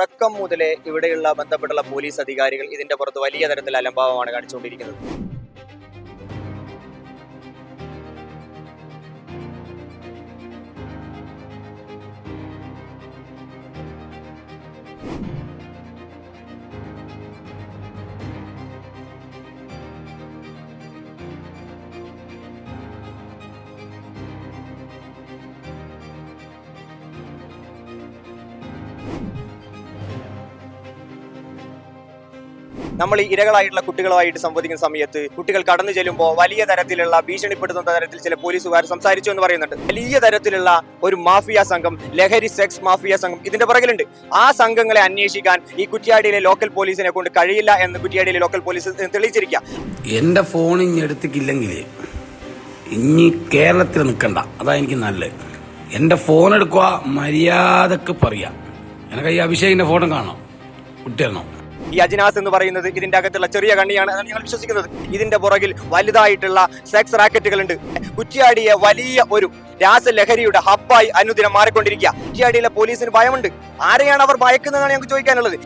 തുടക്കം മുതലേ ഇവിടെയുള്ള ബന്ധപ്പെട്ടുള്ള പോലീസ് അധികാരികൾ ഇതിന്റെ പുറത്ത് വലിയ തരത്തിൽ അലംഭാവമാണ് കാണിച്ചുകൊണ്ടിരിക്കുന്നത്. നമ്മൾ ഈ ഇരകളായിട്ടുള്ള കുട്ടികളുമായിട്ട് സംവദിക്കുന്ന സമയത്ത് കുട്ടികൾ കടന്നു ചെല്ലുമ്പോൾ വലിയ തരത്തിലുള്ള ഭീഷണിപ്പെടുത്തുന്ന തരത്തിൽ ചില പോലീസുകാർ സംസാരിച്ചു എന്ന് പറയുന്നുണ്ട്. വലിയ തരത്തിലുള്ള ഒരു മാഫിയ സംഘം ലഹരി സെക്സ് മാഫിയ സംഘം ഇതിന്റെ പുറകിലുണ്ട്. ആ സംഘങ്ങളെ അന്വേഷിക്കാൻ ഈ കുറ്റിയാടിയിലെ ലോക്കൽ പോലീസിനെ കൊണ്ട് കഴിയില്ല എന്ന് കുറ്റിയാടിയിലെ ലോക്കൽ പോലീസ് തെളിയിച്ചിരിക്കുക എന്റെ ഫോൺ ഇനി ഇനി കേരളത്തിൽ നിൽക്കണ്ട. അതാ എനിക്ക് നല്ലത് എന്റെ ഫോൺ എടുക്കുക മര്യാദയ്ക്ക് പറയാ. എനിക്ക് ഈ അഭിഷേകിന്റെ ഫോട്ടോ കാണണം. കുട്ടിയെന്നോ ഈ അജിനാസ് എന്ന് പറയുന്നത് ഇതിന്റെ അകത്തുള്ള ചെറിയ കണ്ണിയാണ് ഞങ്ങൾ വിശ്വസിക്കുന്നത്. ഇതിന്റെ പുറകിൽ വലുതായിട്ടുള്ള സെക്സ് റാക്കറ്റുകൾ ഉണ്ട് കുറ്റിയാടിയ വലിയ ഒരു രാസലഹരിയുടെ ഹബ്ബായി അനുദിനം മാറിക്കൊണ്ടിരിക്കുക. കുറ്റിയാടിയിലെ പോലീസിന് ഭയമുണ്ട്. ആരെയാണ് അവർ ഭയക്കുന്നതെന്നാണ് ഞങ്ങൾക്ക് ചോദിക്കാനുള്ളത്.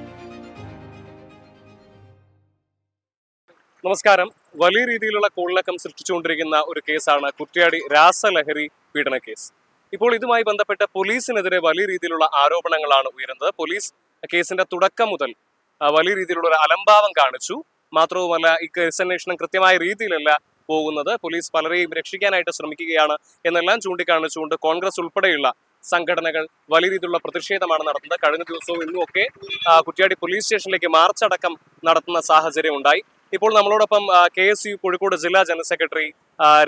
നമസ്കാരം. വലിയ രീതിയിലുള്ള കോളിളക്കം സൃഷ്ടിച്ചുകൊണ്ടിരിക്കുന്ന ഒരു കേസാണ് കുറ്റ്യാടി രാസലഹരി പീഡന കേസ്. ഇപ്പോൾ ഇതുമായി ബന്ധപ്പെട്ട് പോലീസിനെതിരെ വലിയ രീതിയിലുള്ള ആരോപണങ്ങളാണ് ഉയരുന്നത്. പോലീസ് കേസിന്റെ തുടക്കം മുതൽ വലിയ രീതിയിലുള്ള ഒരു അലംഭാവം കാണിച്ചു. മാത്രവുമല്ല ഈ കേസ് അന്വേഷണം കൃത്യമായ രീതിയിലല്ല പോകുന്നത്. പോലീസ് പലരെയും രക്ഷിക്കാനായിട്ട് ശ്രമിക്കുകയാണ് എന്നെല്ലാം ചൂണ്ടിക്കാണിച്ചുകൊണ്ട് കോൺഗ്രസ് ഉൾപ്പെടെയുള്ള സംഘടനകൾ വലിയ രീതിയിലുള്ള പ്രതിഷേധമാണ് നടത്തുന്നത്. കഴിഞ്ഞ ദിവസവും ഇന്നും ഒക്കെ ആ, കുറ്റ്യാടി പോലീസ് സ്റ്റേഷനിലേക്ക് മാർച്ച് അടക്കം നടത്തുന്ന സാഹചര്യം ഉണ്ടായി. ഇപ്പോൾ നമ്മളോടൊപ്പം കെ എസ് യു കോഴിക്കോട് ജില്ലാ ജനറൽ സെക്രട്ടറി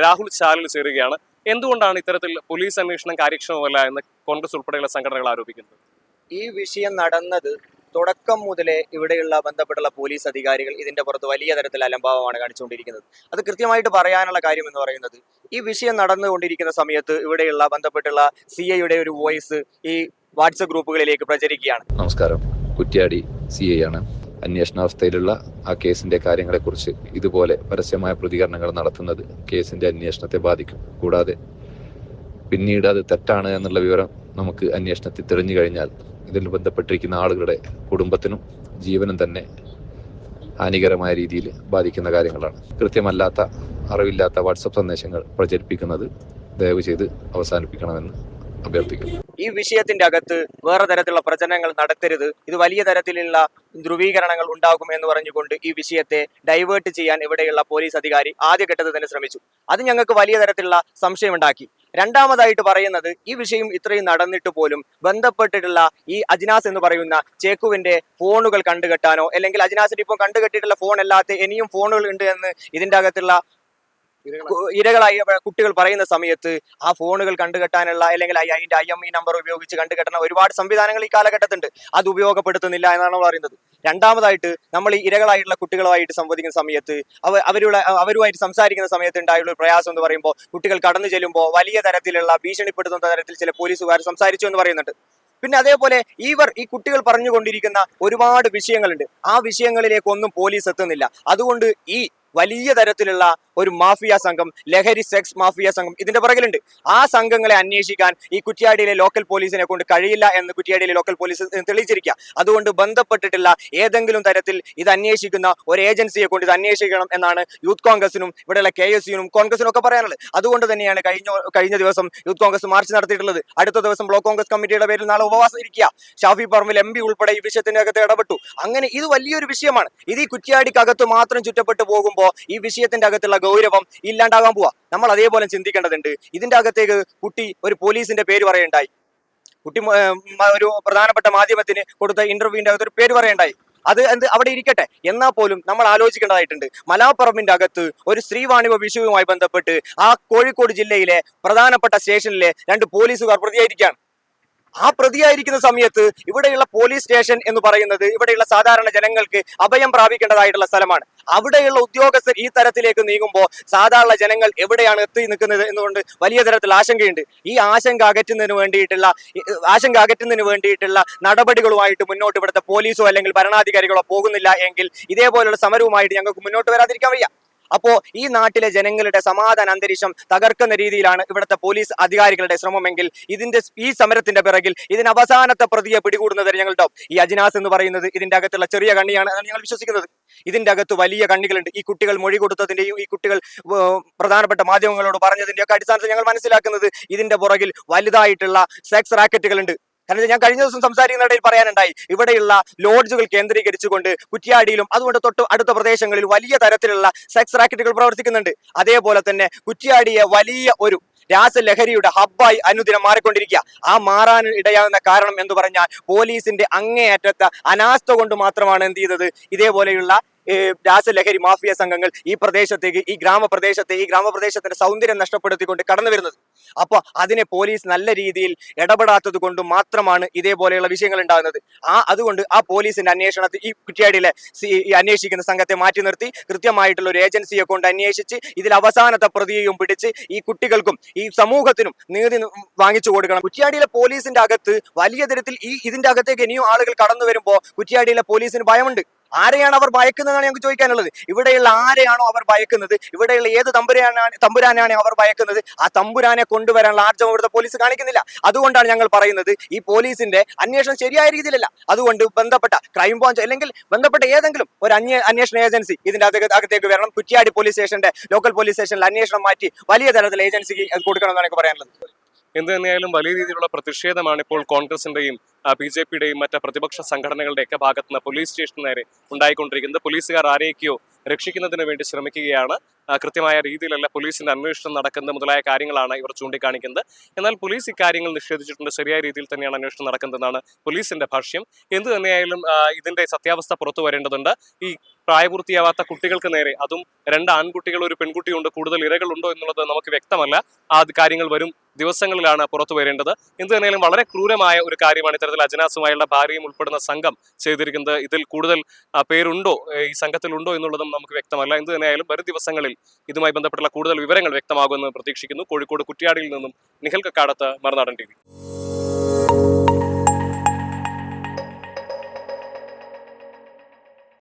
രാഹുൽ ചാലിൽ ചേരുകയാണ്. എന്തുകൊണ്ടാണ് ഇത്തരത്തിൽ പോലീസ് അന്വേഷണം കാര്യക്ഷമമല്ല എന്ന് കോൺഗ്രസ് ഉൾപ്പെടെയുള്ള സംഘടനകൾ ആരോപിക്കുന്നത്? ഈ വിഷയം നടന്നത് തുടക്കം മുതലേ ഇവിടെയുള്ള ബന്ധപ്പെട്ടുള്ള പോലീസ് അധികാരികൾ ഇതിന്റെ പുറത്ത് വലിയ തരത്തിൽ അലംഭാവമാണ് കാണിച്ചുകൊണ്ടിരിക്കുന്നത്. അത് കൃത്യമായിട്ട് പറയാനുള്ള കാര്യം എന്ന് പറയുന്നത് ഈ വിഷയം നടന്നുകൊണ്ടിരിക്കുന്ന സമയത്ത് ഇവിടെയുള്ള ബന്ധപ്പെട്ടുള്ള സി ഐയുടെ ഒരു വോയിസ് ഈ വാട്സപ്പ് ഗ്രൂപ്പുകളിലേക്ക് പ്രചരിക്കുകയാണ്. നമസ്കാരം. കുറ്റ്യാടി സി ഐ ആണ്. അന്വേഷണാവസ്ഥയിലുള്ള ആ കേസിന്റെ കാര്യങ്ങളെക്കുറിച്ച് ഇതുപോലെ പരസ്യമായ പ്രതികരണങ്ങൾ നടത്തുന്നത് കേസിന്റെ അന്വേഷണത്തെ ബാധിക്കും. കൂടാതെ പിന്നീട് അത് തെറ്റാണ് എന്നുള്ള വിവരം നമുക്ക് അന്വേഷണത്തിൽ തെളിഞ്ഞു കഴിഞ്ഞാൽ ഇതിൽ ബന്ധപ്പെട്ടിരിക്കുന്ന ആളുകളുടെ കുടുംബത്തിനും ജീവനും തന്നെ ഹാനികരമായ രീതിയിൽ ബാധിക്കുന്ന കാര്യങ്ങളാണ്. കൃത്യമല്ലാത്ത അറിവില്ലാത്ത വാട്സപ്പ് സന്ദേശങ്ങൾ പ്രചരിപ്പിക്കുന്നത് ദയവ് ചെയ്ത് അവസാനിപ്പിക്കണമെന്ന് അഭ്യർത്ഥിക്കുന്നു. ഈ വിഷയത്തിന്റെ അകത്ത് വേറെ തരത്തിലുള്ള പ്രചരണങ്ങൾ നടത്തരുത്. ഇത് വലിയ തരത്തിലുള്ള ധ്രുവീകരണങ്ങൾ ഉണ്ടാകും എന്ന് പറഞ്ഞുകൊണ്ട് ഈ വിഷയത്തെ ഡൈവേർട്ട് ചെയ്യാൻ ഇവിടെയുള്ള പോലീസ് അധികാരി ആദ്യഘട്ടത്തിൽ തന്നെ ശ്രമിച്ചു. അത് ഞങ്ങൾക്ക് വലിയ തരത്തിലുള്ള സംശയമുണ്ടാക്കി. രണ്ടാമതായിട്ട് പറയുന്നത് ഈ വിഷയം ഇത്രയും നടന്നിട്ട് പോലും ബന്ധപ്പെട്ടിട്ടുള്ള ഈ അജിനാസ് എന്ന് പറയുന്ന ചേക്കുവിന്റെ ഫോണുകൾ കണ്ടുകെട്ടാനോ അല്ലെങ്കിൽ അജിനാസിന്റെ ഇപ്പോൾ കണ്ടുകെട്ടിയിട്ടുള്ള ഫോൺ അല്ലാത്ത ഇനിയും ഫോണുകൾ ഉണ്ട് എന്ന് ഇതിന്റെ അകത്തുള്ള ഇരകളായ കുട്ടികൾ പറയുന്ന സമയത്ത് ആ ഫോണുകൾ കണ്ടുകെട്ടാനുള്ള അല്ലെങ്കിൽ അതിന്റെ ഐ എം ഇ നമ്പർ ഉപയോഗിച്ച് കണ്ടുകെട്ടുന്ന ഒരുപാട് സംവിധാനങ്ങൾ ഈ കാലഘട്ടത്തുണ്ട്. അത് ഉപയോഗപ്പെടുത്തുന്നില്ല എന്നാണ് പറയുന്നത് രണ്ടാമതായിട്ട് നമ്മൾ ഈ ഇരകളായിട്ടുള്ള കുട്ടികളുമായിട്ട് സംവദിക്കുന്ന സമയത്ത് അവ അവരുടെ അവരുമായിട്ട് സംസാരിക്കുന്ന സമയത്ത് ഉണ്ടായുള്ള ഒരു പ്രയാസം എന്ന് പറയുമ്പോൾ കുട്ടികൾ കടന്നു ചെല്ലുമ്പോൾ വലിയ തരത്തിലുള്ള ഭീഷണിപ്പെടുത്തുന്ന തരത്തിൽ ചില പോലീസുകാർ സംസാരിച്ചു എന്ന് പറയുന്നുണ്ട്. പിന്നെ അതേപോലെ ഇവർ ഈ കുട്ടികൾ പറഞ്ഞുകൊണ്ടിരിക്കുന്ന ഒരുപാട് വിഷയങ്ങളുണ്ട്. ആ വിഷയങ്ങളിലേക്കൊന്നും പോലീസ് എത്തുന്നില്ല. അതുകൊണ്ട് ഈ വലിയ തരത്തിലുള്ള ഒരു മാഫിയ സംഘം ലഹരി സെക്സ് മാഫിയ സംഘം ഇതിന്റെ പുറകിലുണ്ട്. ആ സംഘങ്ങളെ അന്വേഷിക്കാൻ ഈ കുറ്റ്യാടിയിലെ ലോക്കൽ പോലീസിനെ കൊണ്ട് കഴിയില്ല എന്ന് കുറ്റ്യാടിയിലെ ലോക്കൽ പോലീസ് തെളിയിച്ചിരിക്കുക. അതുകൊണ്ട് ബന്ധപ്പെട്ടിട്ടുള്ള ഏതെങ്കിലും തരത്തിൽ ഇത് അന്വേഷിക്കുന്ന ഒരു ഏജൻസിയെ കൊണ്ട് ഇത് അന്വേഷിക്കണം എന്നാണ് യൂത്ത് കോൺഗ്രസിനും ഇവിടെയുള്ള കെ എസ് യുനും കോൺഗ്രസിനും ഒക്കെ പറയാനുള്ളത്. അതുകൊണ്ട് തന്നെയാണ് കഴിഞ്ഞ കഴിഞ്ഞ ദിവസം യൂത്ത് കോൺഗ്രസ് മാർച്ച് നടത്തിയിട്ടുള്ളത്. അടുത്ത ദിവസം ബ്ലോക്ക് കോൺഗ്രസ് കമ്മിറ്റിയുടെ പേരിൽ നാളെ ഉപവാസം ഇരിക്കുക. ഷാഫി പറമ്പിൽ എം പി ഉൾപ്പെടെ ഈ വിഷയത്തിന്റെ അകത്ത് ഇടപെട്ടു. അങ്ങനെ ഇത് വലിയൊരു വിഷയമാണ്. ഇത് ഈ കുറ്റ്യാടിക്കകത്ത് മാത്രം ചുറ്റപ്പെട്ടു പോകുമ്പോൾ ഈ വിഷയത്തിന്റെ അകത്തുള്ള ഗൗരവം ഇല്ലാണ്ടാകാൻ പോവാ. നമ്മൾ അതേപോലെ ചിന്തിക്കേണ്ടതുണ്ട്. ഇതിന്റെ അകത്തേക്ക് കുട്ടി ഒരു പോലീസിന്റെ പേര് പറയണ്ടായി കുട്ടി ഒരു പ്രധാനപ്പെട്ട മാധ്യമത്തിന് കൊടുത്ത ഇന്റർവ്യൂവിന്റെ അകത്ത് ഒരു പേര് പറയണ്ടായി അത് എന്ത് അവിടെ ഇരിക്കട്ടെ. എന്നാൽ പോലും നമ്മൾ ആലോചിക്കേണ്ടതായിട്ടുണ്ട്. മലാപ്പറമ്പിന്റെ അകത്ത് ഒരു ശ്രീവാണിവ വിഷയവുമായി ബന്ധപ്പെട്ട് ആ കോഴിക്കോട് ജില്ലയിലെ പ്രധാനപ്പെട്ട സ്റ്റേഷനിലെ രണ്ട് പോലീസുകാർ പ്രതിയായിരിക്കുകയാണ്. ആ പ്രതിയായിരിക്കുന്ന സമയത്ത് ഇവിടെയുള്ള പോലീസ് സ്റ്റേഷൻ എന്ന് പറയുന്നത് ഇവിടെയുള്ള സാധാരണ ജനങ്ങൾക്ക് അഭയം പ്രാപിക്കേണ്ടതായിട്ടുള്ള സ്ഥലമാണ്. അവിടെയുള്ള ഉദ്യോഗസ്ഥർ ഈ തരത്തിലേക്ക് നീങ്ങുമ്പോൾ സാധാരണ ജനങ്ങൾ എവിടെയാണ് എത്തി നിൽക്കുന്നത് എന്നുകൊണ്ട് വലിയ തരത്തിൽ ആശങ്കയുണ്ട്. ഈ ആശങ്ക അകറ്റുന്നതിന് വേണ്ടിയിട്ടുള്ള ആശങ്ക അകറ്റുന്നതിന് വേണ്ടിയിട്ടുള്ള നടപടികളുമായിട്ട് മുന്നോട്ട് ഇവിടുത്തെ പോലീസോ അല്ലെങ്കിൽ ഭരണാധികാരികളോ പോകുന്നില്ല എങ്കിൽ ഇതേപോലുള്ള സമരവുമായിട്ട് ഞങ്ങൾക്ക് മുന്നോട്ട് വരാതിരിക്കാൻ വയ്യ. അപ്പോ ഈ നാട്ടിലെ ജനങ്ങളുടെ സമാധാന അന്തരീക്ഷം തകർക്കുന്ന രീതിയിലാണ് ഇവിടുത്തെ പോലീസ് അധികാരികളുടെ ശ്രമമെങ്കിൽ ഇതിന്റെ ഈ സമരത്തിന്റെ പിറകിൽ ഇതിന് അവസാനത്തെ പ്രതിയെ പിടികൂടുന്നവരെ ഞങ്ങൾ ഈ അജിനാസ് എന്ന് പറയുന്നത് ഇതിന്റെ അകത്തുള്ള ചെറിയ കണ്ണിയാണ് എന്നാണ് ഞങ്ങൾ വിശ്വസിക്കുന്നത്. ഇതിന്റെ അകത്ത് വലിയ കണ്ണികളുണ്ട്. ഈ കുട്ടികൾ മൊഴി കൊടുത്തതിന്റെയും ഈ കുട്ടികൾ പ്രധാനപ്പെട്ട മാധ്യമങ്ങളോട് പറഞ്ഞതിന്റെയൊക്കെ അടിസ്ഥാനത്തിൽ ഞങ്ങൾ മനസ്സിലാക്കുന്നത് ഇതിന്റെ പുറകിൽ വലുതായിട്ടുള്ള സെക്സ് റാക്കറ്റുകൾ ഉണ്ട് കാരണം ഞാൻ കഴിഞ്ഞ ദിവസം സംസാരിക്കുന്നിടയിൽ പറയാനുണ്ടായി. ഇവിടെയുള്ള ലോഡ്ജുകൾ കേന്ദ്രീകരിച്ചുകൊണ്ട് കുറ്റിയാടിയിലും അതുകൊണ്ട് തൊട്ട് അടുത്ത പ്രദേശങ്ങളിൽ വലിയ തരത്തിലുള്ള സെക്സ് റാക്കറ്റുകൾ പ്രവർത്തിക്കുന്നുണ്ട്. അതേപോലെ തന്നെ കുറ്റിയാടിയെ വലിയ ഒരു രാസലഹരിയുടെ ഹബ്ബായി അനുദിനം മാറിക്കൊണ്ടിരിക്കുക. ആ മാറാൻ ഇടയാകുന്ന കാരണം എന്ന് പറഞ്ഞാൽ പോലീസിന്റെ അങ്ങേയറ്റത്തെ അനാസ്ഥ കൊണ്ട് മാത്രമാണ് എന്ത് ചെയ്തത്. ഇതേപോലെയുള്ള രാസലഹരി മാഫിയ സംഘങ്ങൾ ഈ പ്രദേശത്തേക്ക് ഈ ഗ്രാമപ്രദേശത്തെ ഈ ഗ്രാമപ്രദേശത്തിന്റെ സൗന്ദര്യം നഷ്ടപ്പെടുത്തിക്കൊണ്ട് കടന്നു വരുന്നത്. അപ്പൊ അതിനെ പോലീസ് നല്ല രീതിയിൽ ഇടപെടാത്തത് കൊണ്ട് മാത്രമാണ് ഇതേപോലെയുള്ള വിഷയങ്ങൾ ഉണ്ടാകുന്നത്. ആ അതുകൊണ്ട് ആ പോലീസിന്റെ അന്വേഷണത്തിൽ ഈ കുറ്റിയാടിയിലെ അന്വേഷിക്കുന്ന സംഘത്തെ മാറ്റി നിർത്തി കൃത്യമായിട്ടുള്ള ഒരു ഏജൻസിയെ കൊണ്ട് അന്വേഷിച്ച് ഇതിൽ അവസാനത്തെ പ്രതിയെയും പിടിച്ച് ഈ കുട്ടികൾക്കും ഈ സമൂഹത്തിനും നീതി വാങ്ങിച്ചു കൊടുക്കണം. കുറ്റിയാടിയിലെ പോലീസിന്റെ അകത്ത് വലിയ തരത്തിൽ ഈ ഇതിന്റെ അകത്തേക്ക് ഇനിയും ആളുകൾ കടന്നു വരുമ്പോൾ കുറ്റിയാടിയിലെ പോലീസിന് ഭയമുണ്ട്. ആരെയാണ് അവർ ഭയക്കുന്നതെന്നാണ് ഞങ്ങൾക്ക് ചോദിക്കാനുള്ളത്? ഇവിടെയുള്ള ആരെയാണോ അവർ ഭയക്കുന്നത്? ഇവിടെയുള്ള ഏത് തമ്പുരാനാണ് തമ്പുരാനാണ് അവർ ഭയക്കുന്നത്? ആ തമ്പുരാനെ കൊണ്ടുവരാനുള്ള ആർജവം ഇവിടുത്തെ പോലീസ് കാണിക്കുന്നില്ല. അതുകൊണ്ടാണ് ഞങ്ങൾ പറയുന്നത് ഈ പോലീസിന്റെ അന്വേഷണം ശരിയായ രീതിയിലല്ല. അതുകൊണ്ട് ബന്ധപ്പെട്ട ക്രൈം ബ്രാഞ്ച് അല്ലെങ്കിൽ ബന്ധപ്പെട്ട ഏതെങ്കിലും ഒരു അന്വേ അന്വേഷണ ഏജൻസി ഇതിന്റെ അകത്ത് അകത്തേക്ക് വരണം. കുറ്റിയാടി പോലീസ് സ്റ്റേഷന്റെ ലോക്കൽ പോലീസ് സ്റ്റേഷനിൽ അന്വേഷണം മാറ്റി വലിയ തരത്തിൽ ഏജൻസിക്ക് കൊടുക്കണമെന്നാണ് എനിക്ക് പറയാനുള്ളത്. എന്ത് തന്നെയായാലും വലിയ രീതിയിലുള്ള പ്രതിഷേധമാണ് ഇപ്പോൾ കോൺഗ്രസിന്റെയും ബി ജെ പിയുടെയും മറ്റ് പ്രതിപക്ഷ സംഘടനകളുടെയൊക്കെ ഭാഗത്ത് നിന്ന് പോലീസ് സ്റ്റേഷന് നേരെ ഉണ്ടായിക്കൊണ്ടിരിക്കുന്നത്. പോലീസുകാർ ആരെയൊക്കെയോ രക്ഷിക്കുന്നതിന് വേണ്ടി ശ്രമിക്കുകയാണ്. കൃത്യമായ രീതിയിലല്ല പോലീസിന്റെ അന്വേഷണം നടക്കുന്നത്. മുതലായ കാര്യങ്ങളാണ് ഇവർ ചൂണ്ടിക്കാണിക്കുന്നത്. എന്നാൽ പോലീസ് ഇക്കാര്യങ്ങൾ നിഷേധിച്ചിട്ടുണ്ട്. ശരിയായ രീതിയിൽ തന്നെയാണ് അന്വേഷണം നടക്കുന്നതെന്നാണ് പോലീസിന്റെ ഭാഷ്യം. എന്ത് തന്നെയായാലും ഇതിന്റെ സത്യാവസ്ഥ പുറത്തു വരേണ്ടതുണ്ട്. ഈ പ്രായപൂർത്തിയാവാത്ത കുട്ടികൾക്ക് നേരെ അതും രണ്ട് ആൺകുട്ടികൾ ഒരു പെൺകുട്ടിയുണ്ട് കൂടുതൽ ഇരകളുണ്ടോ എന്നുള്ളത് നമുക്ക് വ്യക്തമല്ല. ആ കാര്യങ്ങൾ വരും ദിവസങ്ങളിലാണ് പുറത്തു വരേണ്ടത്. എന്ത് വളരെ ക്രൂരമായ ഒരു കാര്യമാണ് ഇത്തരത്തിൽ അജനാസുമായുള്ള ഭാര്യയും ഉൾപ്പെടുന്ന സംഘം ചെയ്തിരിക്കുന്നത്. ഇതിൽ കൂടുതൽ പേരുണ്ടോ ഈ ഈ സംഘത്തിലുണ്ടോ എന്നുള്ളതും നമുക്ക് വ്യക്തമല്ല. എന്ത് തന്നെയായാലും വരും ദിവസങ്ങളിൽ ഇതുമായി ബന്ധപ്പെട്ടുള്ള കൂടുതൽ വിവരങ്ങൾ വ്യക്തമാകുമെന്ന് പ്രതീക്ഷിക്കുന്നു. കോഴിക്കോട് കുറ്റിയാടിയിൽ നിന്നും നിഹൽ കക്കാടത്ത് മറുനാടൻ ടി